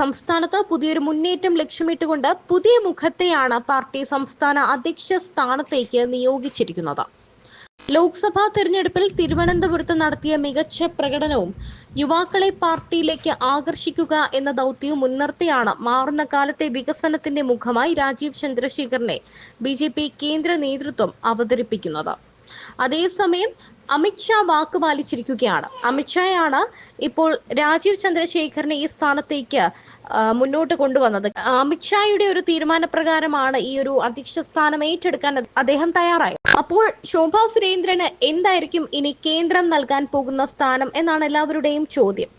സംസ്ഥാനത്ത് പുതിയൊരു മുന്നേറ്റം ലക്ഷ്യമിട്ടുകൊണ്ട് പുതിയ മുഖത്തെയാണ് പാർട്ടി സംസ്ഥാന അധ്യക്ഷ സ്ഥാനത്തേക്ക് നിയോഗിച്ചിരിക്കുന്നത്. ലോക്സഭാ തെരഞ്ഞെടുപ്പിൽ തിരുവനന്തപുരത്ത് നടത്തിയ മികച്ച പ്രകടനവും യുവാക്കളെ പാർട്ടിയിലേക്ക് ആകർഷിക്കുക എന്ന ദൗത്യവും മുൻനിർത്തിയാണ് മാറുന്ന കാലത്തെ വികസനത്തിന്റെ മുഖമായി രാജീവ് ചന്ദ്രശേഖറിനെ ബി കേന്ദ്ര നേതൃത്വം അവതരിപ്പിക്കുന്നത്. അതേസമയം അമിത്ഷാ വാക്ക് പാലിച്ചിരിക്കുകയാണ്. അമിത്ഷായാണ് ഇപ്പോൾ രാജീവ് ചന്ദ്രശേഖറിനെ ഈ സ്ഥാനത്തേക്ക് മുന്നോട്ട് കൊണ്ടുവന്നത്. അമിത്ഷായുടെ ഒരു തീരുമാനപ്രകാരമാണ് ഈ ഒരു അധ്യക്ഷ സ്ഥാനം ഏറ്റെടുക്കാൻ അദ്ദേഹം തയ്യാറായത്. അപ്പോൾ ശോഭാ സുരേന്ദ്രന് എന്തായിരിക്കും ഇനി കേന്ദ്രം നൽകാൻ പോകുന്ന സ്ഥാനം എന്നാണ് എല്ലാവരുടെയും ചോദ്യം.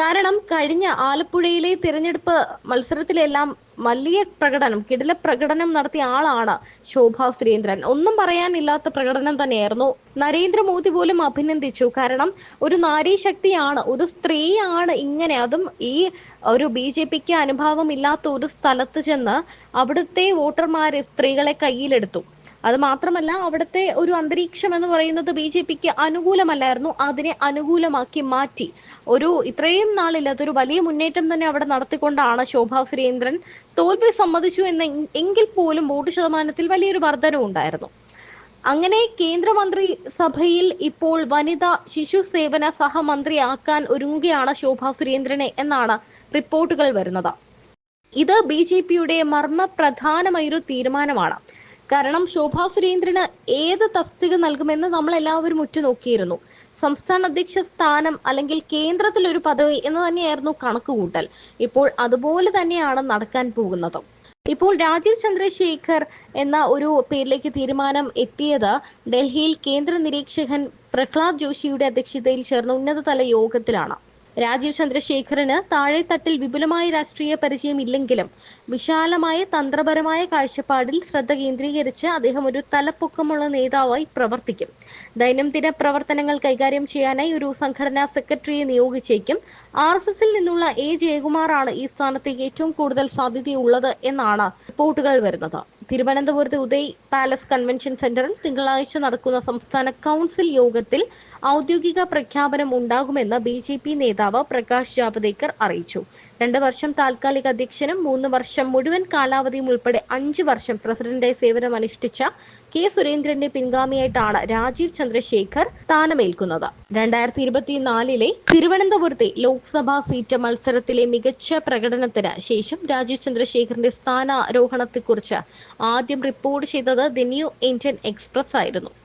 കാരണം കഴിഞ്ഞ ആലപ്പുഴയിലെ തിരഞ്ഞെടുപ്പ് മത്സരത്തിലെല്ലാം വലിയ പ്രകടനം കിടില പ്രകടനം നടത്തിയ ആളാണ് ശോഭാ സുരേന്ദ്രൻ. ഒന്നും പറയാനില്ലാത്ത പ്രകടനം തന്നെയായിരുന്നു. നരേന്ദ്രമോദി പോലും അഭിനന്ദിച്ചു. കാരണം ഒരു നാരീശക്തിയാണ് ഒരു സ്ത്രീയാണ് ഇങ്ങനെ അതും ഈ ഒരു ബി ജെ പിക്ക് അനുഭാവം ഇല്ലാത്ത ഒരു സ്ഥലത്ത് ചെന്ന് അവിടുത്തെ വോട്ടർമാരെ സ്ത്രീകളെ കയ്യിലെടുത്തു. അത് മാത്രമല്ല അവിടുത്തെ ഒരു അന്തരീക്ഷം എന്ന് പറയുന്നത് ബി ജെ പിക്ക് അനുകൂലമല്ലായിരുന്നു. അതിനെ അനുകൂലമാക്കി മാറ്റി. ഒരു ഇത്രയും നാളില്ലാത്ത ഒരു വലിയ മുന്നേറ്റം തന്നെ അവിടെ നടത്തിക്കൊണ്ടാണ് ശോഭാ സുരേന്ദ്രൻ തോൽവി സമ്മതിച്ചു എന്ന എങ്കിൽ പോലും വോട്ട് ശതമാനത്തിൽ വലിയൊരു വർധനവ് ഉണ്ടായിരുന്നു. അങ്ങനെ കേന്ദ്രമന്ത്രി സഭയിൽ ഇപ്പോൾ വനിതാ ശിശു സേവന സഹമന്ത്രിയാക്കാൻ ഒരുങ്ങുകയാണ് ശോഭാ സുരേന്ദ്രനെ എന്നാണ് റിപ്പോർട്ടുകൾ വരുന്നത്. ഇത് ബി ജെ പിയുടെ മർമ്മ പ്രധാനമായൊരു തീരുമാനമാണ്. കാരണം ശോഭാ സുരേന്ദ്രന് ഏത് തസ്തിക നൽകുമെന്ന് നമ്മൾ എല്ലാവരും ഉറ്റുനോക്കിയിരുന്നു. സംസ്ഥാന അധ്യക്ഷ സ്ഥാനം അല്ലെങ്കിൽ കേന്ദ്രത്തിൽ ഒരു പദവി എന്ന് തന്നെയായിരുന്നു കണക്കുകൂട്ടൽ. ഇപ്പോൾ അതുപോലെ തന്നെയാണ് നടക്കാൻ പോകുന്നത്. ഇപ്പോൾ രാജീവ് ചന്ദ്രശേഖർ എന്ന ഒരു പേരിലേക്ക് തീരുമാനം എത്തിയത് ഡൽഹിയിൽ കേന്ദ്ര നിരീക്ഷകൻ പ്രഹ്ലാദ് ജോഷിയുടെ അധ്യക്ഷതയിൽ ചേർന്ന ഉന്നതതല യോഗത്തിലാണ്. രാജീവ് ചന്ദ്രശേഖറിന് താഴെത്തട്ടിൽ വിപുലമായ രാഷ്ട്രീയ പരിചയം ഇല്ലെങ്കിലും വിശാലമായ തന്ത്രപരമായ കാഴ്ചപ്പാടിൽ ശ്രദ്ധ കേന്ദ്രീകരിച്ച് അദ്ദേഹം ഒരു തലപ്പൊക്കമുള്ള നേതാവായി പ്രവർത്തിക്കും. ദൈനംദിന പ്രവർത്തനങ്ങൾ കൈകാര്യം ചെയ്യാനായി ഒരു സംഘടനാ സെക്രട്ടറിയെ നിയോഗിച്ചേക്കും. ആർ എസ് എസിൽ നിന്നുള്ള എ ജയകുമാറാണ് ഈ സ്ഥാനത്തേക്ക് ഏറ്റവും കൂടുതൽ സാധ്യതയുള്ളത് എന്നാണ് റിപ്പോർട്ടുകൾ വരുന്നത്. തിരുവനന്തപുരത്ത് ഉദയ് പാലസ് കൺവെൻഷൻ സെന്ററിൽ തിങ്കളാഴ്ച നടക്കുന്ന സംസ്ഥാന കൗൺസിൽ യോഗത്തിൽ ഔദ്യോഗിക പ്രഖ്യാപനം ഉണ്ടാകുമെന്ന് ബി ജെ പി നേതാവ് പ്രകാശ് ജാവദേക്കർ അറിയിച്ചു. രണ്ട് വർഷം താൽക്കാലിക അധ്യക്ഷനും മൂന്ന് വർഷം മുഴുവൻ കാലാവധിയും ഉൾപ്പെടെ അഞ്ച് വർഷം പ്രസിഡന്റായി സേവനം അനുഷ്ഠിച്ച കെ സുരേന്ദ്രന്റെ പിൻഗാമിയായിട്ടാണ് രാജീവ് ചന്ദ്രശേഖർ സ്ഥാനമേൽക്കുന്നത്. രണ്ടായിരത്തി ഇരുപത്തിനാലിലെ തിരുവനന്തപുരത്തെ ലോക്സഭാ സീറ്റ് മത്സരത്തിലെ മികച്ച പ്രകടനത്തിന് ശേഷം രാജീവ് ചന്ദ്രശേഖറിന്റെ സ്ഥാനാരോഹണത്തെക്കുറിച്ച് ആദ്യം റിപ്പോർട്ട് ചെയ്തത് ദി ന്യൂ ഇന്ത്യൻ എക്സ്പ്രസ് ആയിരുന്നു.